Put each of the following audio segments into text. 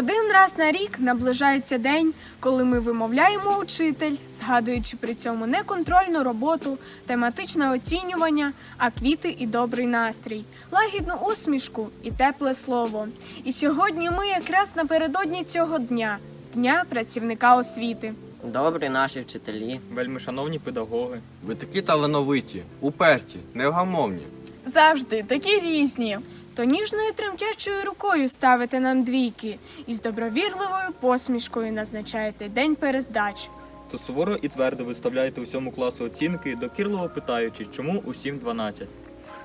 Один раз на рік наближається день, коли ми вимовляємо учитель, згадуючи при цьому не контрольну роботу, тематичне оцінювання, а квіти і добрий настрій, лагідну усмішку і тепле слово. І сьогодні ми якраз напередодні цього дня дня працівника освіти. Добрі наші вчителі. Вельми шановні педагоги. Ви такі талановиті, уперті, невгамовні. Завжди такі різні. То ніжною тремтячою рукою ставите нам двійки і з добровірливою посмішкою назначаєте день перездач. То суворо і твердо виставляєте усьому класу оцінки, докірливо питаючи, чому усім 12.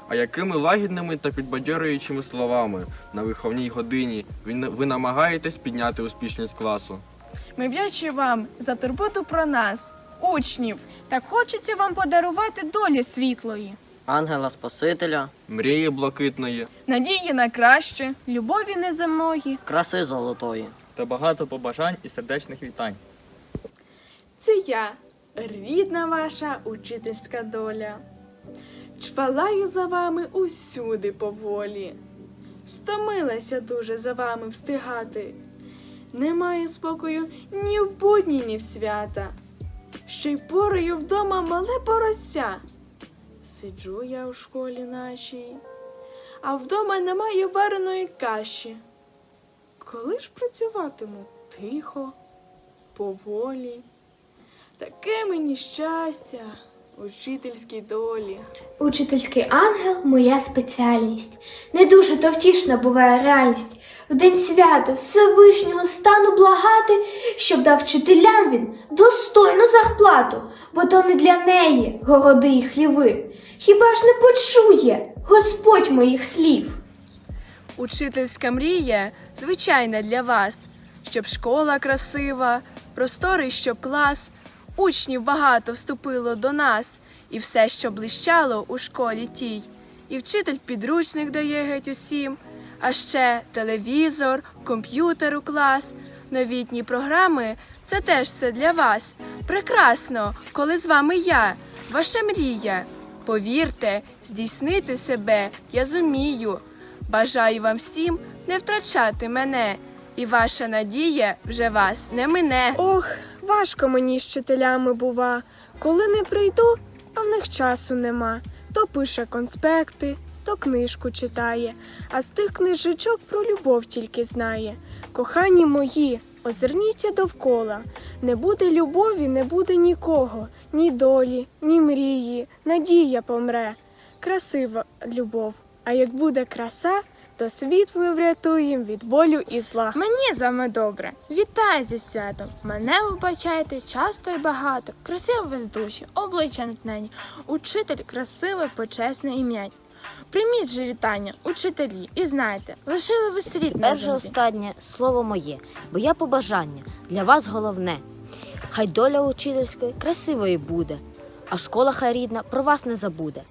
А якими лагідними та підбадьорюючими словами на виховній годині ви, ви намагаєтесь підняти успішність класу? Ми вдячні вам за турботу про нас, учнів. Так хочеться вам подарувати долі світлої, Ангела Спасителя, Мрії блакитної, надії на краще, любові неземної. краси золотої. Та багато побажань і сердечних вітань. Це я, рідна ваша учительська доля. Чвалаю за вами усюди поволі. Стомилася дуже за вами встигати. Немає спокою ні в будні, ні в свята. Ще й порою вдома мале порося. Сиджу я у школі нашій, а вдома немає вареної каші. Коли ж працюватиму тихо, поволі. Таке мені щастя, учительській долі. Учительський ангел моя спеціальність. Не дуже то втішна буває реальність. В день свята Всевишнього стану благати, щоб дав вчителям він достойну зарплату, бо то не для неї городи і хліви. Хіба ж не почує Господь моїх слів? Учительська мрія звичайна для вас, щоб школа красива, просторий, щоб клас, учнів багато вступило до нас, і все, що блищало у школі тій. І вчитель підручник дає геть усім, а ще телевізор, комп'ютер у клас, новітні програми це теж все для вас. Прекрасно, коли з вами я, ваша мрія. Повірте, здійснити себе я зумію. Бажаю вам всім не втрачати мене, і ваша надія вже вас не мине. Ох, важко мені з вчителями бува. Коли не прийду, а в них часу нема. То пише конспекти, то книжку читає, а з тих книжечок про любов тільки знає. Кохані мої, озирніться довкола. Не буде любові, не буде нікого, ні долі, ні мрії, надія помре. Красива любов. А як буде краса, то світ ми врятуємо від болю і зла. Мені з вами добре. Вітаю зі святом. Мене вибачайте часто і багато. Красиво без душі, обличчя натнені. Учитель красиве, почесне ім'я. Прийміть же вітання, учителі, і знайте, лишили ви слід на землі. останнє слово моє, бо я побажання для вас головне. Хай доля учительської красивою буде, а школа хай рідна про вас не забуде.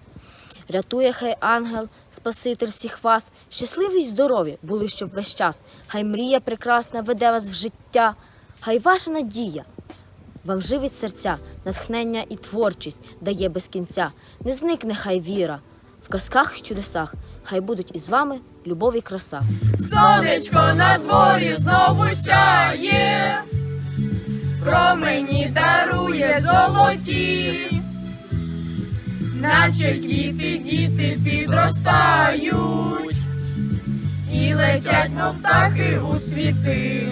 Рятує хай ангел, спаситель всіх вас, щасливі й здорові були, щоб весь час. Хай мрія прекрасна веде вас в життя, хай ваша надія вам живить серця, натхнення і творчість дає без кінця. Не зникне хай віра. В казках і чудесах, хай будуть із вами любов і краса. Сонечко на дворі знову сяє, промені дарує золоті, наче квіти діти підростають, і летять, мов птахи у світи.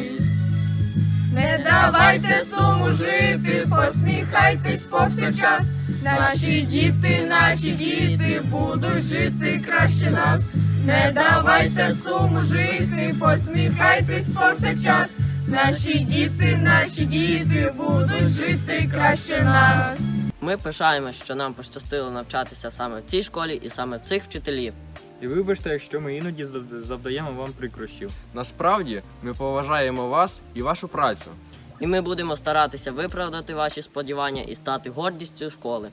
Не давайте суму жити, посміхайтесь повсякчас. Наші діти, наші діти будуть жити краще нас. Не давайте суму жити, посміхайтесь повсякчас. Наші діти, наші діти будуть жити краще нас. Ми пишаємось, що нам пощастило навчатися саме в цій школі і саме в цих вчителів. І вибачте, якщо ми іноді зав- завдаємо вам прикрощів. Насправді ми поважаємо вас і вашу працю. І ми будемо старатися виправдати ваші сподівання і стати гордістю школи.